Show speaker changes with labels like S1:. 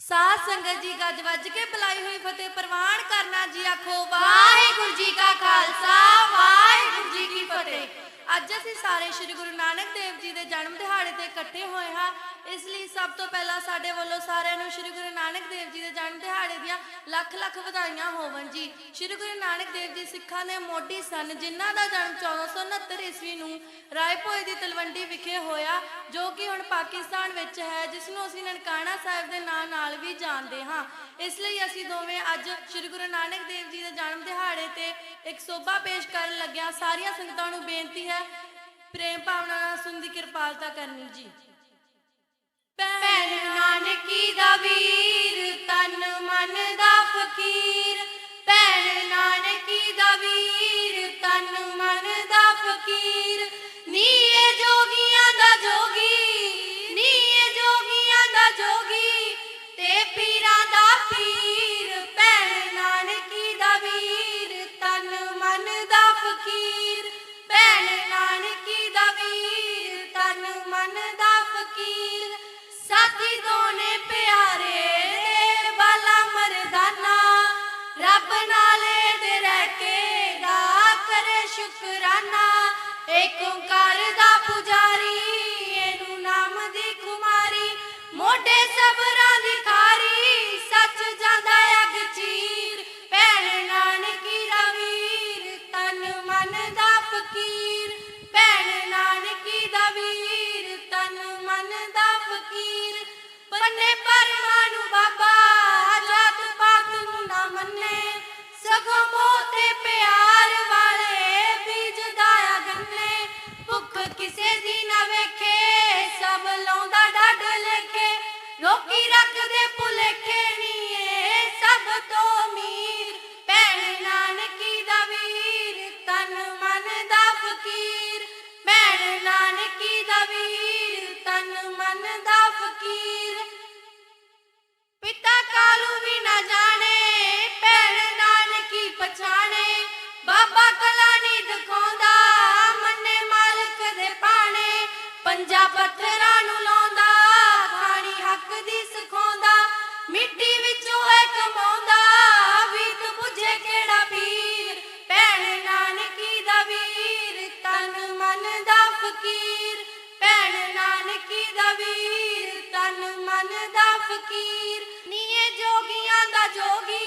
S1: ਸਾਧ ਸੰਗਤ ਜੀ ਗੱਜ ਵੱਜ ਕੇ ਬੁਲਾਈ ਹੋਈ ਫਤਿਹ ਪ੍ਰਵਾਨ ਕਰਨਾ ਜੀ ਆਖੋ
S2: ਵਾਹਿਗੁਰੂ ਜੀ ਕਾ ਖਾਲਸਾ ਵਾਹਿਗੁਰੂ ਜੀ ਕੀ ਫਤਿਹ।
S1: ਅੱਜ ਅਸੀਂ ਸਾਰੇ ਸ੍ਰੀ ਗੁਰੂ ਨਾਨਕ ਦੇਵ ਜੀ ਦੇ ਜਨਮ ਦਿਹਾੜੇ ਤੇ ਇਕੱਠੇ ਹੋਏ ਹਾਂ ਇਸ ਲਈ ਸਭ ਤੋਂ ਪਹਿਲਾਂ ਸਾਡੇ ਵੱਲੋਂ ਸਾਰਿਆਂ ਨੂੰ ਸ੍ਰੀ ਗੁਰੂ ਨਾਨਕ ਦੇਵ ਜੀ ਦੇ ਜਨਮ ਦਿਹਾੜੇ ਦੀਆਂ ਲੱਖ ਲੱਖ ਵਧਾਈਆਂ ਹੋਵਣ ਜੀ। ਸ੍ਰੀ ਗੁਰੂ ਨਾਨਕ ਦੇਵ ਜੀ ਸਿੱਖਾਂ ਦੇ ਮੋਢੀ ਸਨ, ਜਿਨ੍ਹਾਂ ਦਾ ਜਨਮ 1469 ਈਸਵੀ ਨੂੰ ਰਾਏਪੁਰ ਦੀ ਤਲਵੰਡੀ ਵਿਖੇ ਹੋਇਆ, ਜੋ ਕਿ ਹੁਣ ਪਾਕਿਸਤਾਨ ਵਿੱਚ ਹੈ, ਜਿਸ ਨੂੰ ਅਸੀਂ ਨਨਕਾਣਾ ਸਾਹਿਬ ਦੇ ਨਾਂ ਨਾਲ ਵੀ ਜਾਣਦੇ ਹਾਂ। ਇਸ ਲਈ ਅਸੀਂ ਦੋਵੇਂ ਅੱਜ ਸ੍ਰੀ ਗੁਰੂ ਨਾਨਕ ਦੇਵ ਜੀ ਦੇ ਜਨਮ ਦਿਹਾੜੇ ਤੇ ਇੱਕ ਸੋਭਾ ਪੇਸ਼ ਕਰਨ ਲੱਗਿਆ ਸਾਰੀਆਂ ਸੰਗਤਾਂ ਨੂੰ ਬੇਨਤੀ ਹੈ ਪ੍ਰੇਮ ਭਾਵਨਾ ਨਾਲ ਸੁਣਦੀ ਕਿਰਪਾਲਤਾ ਕਰਨੀ ਜੀ।
S2: ਭੈਣ ਨਾਨਕੀ ਦਾ ਵੀਰ kunkarda ਲੋਕੀ ਰੱਖਦੇ ਭੁਲੇਖੇ ਨੀਏ ਸਭ ਤੋਂ ਅਮੀਰ। ਭੈਣ ਨਾਨਕੀ ਦਾ ਵੀਰ, ਤਨ ਮਨ ਦਾ ਫਕੀਰ। ਭੈਣ ਨਾਨਕੀ ਦਾ ਵੀਰ, ਤਨ ਮਨ ਦਾ ਫਕੀਰ। ਪਿਤਾ ਕਾਲੂ ਵੀ ਨਾ ਜਾਣੇ, ਭੈਣ ਨਾਨਕੀ ਪਛਾਣੇ। ਬਾਬਾ ਕਲਾਨੀ ਦਿਖਾਉਂਦਾ, ਮੰਨੇ ਮਾਲਕ ਦੇ ਪਾਣੇ। ਪੰਜਾ ਪੱਥਰਾਂ ਨੂੰ ਲਾਉਂਦਾ ਦੀ ਸਿਖਾਉਂਦਾ, ਮਿੱਟੀ ਵਿੱਚੋਂ ਹੈ ਕਮਾਉਂਦਾ। ਵੀਤ ਬੁਝੇ ਕਿਹੜਾ ਪੀਰ? ਭੈਣ ਨਾਨਕੀ ਦਾ ਵੀਰ, ਤਨ ਮਨ ਦਾ ਫਕੀਰ। ਭੈਣ ਨਾਨਕੀ ਦਾ ਵੀਰ, ਤਨ ਮਨ ਦਾ ਫਕੀਰ। ਨੀਏ ਜੋਗੀਆਂ ਦਾ ਜੋਗੀ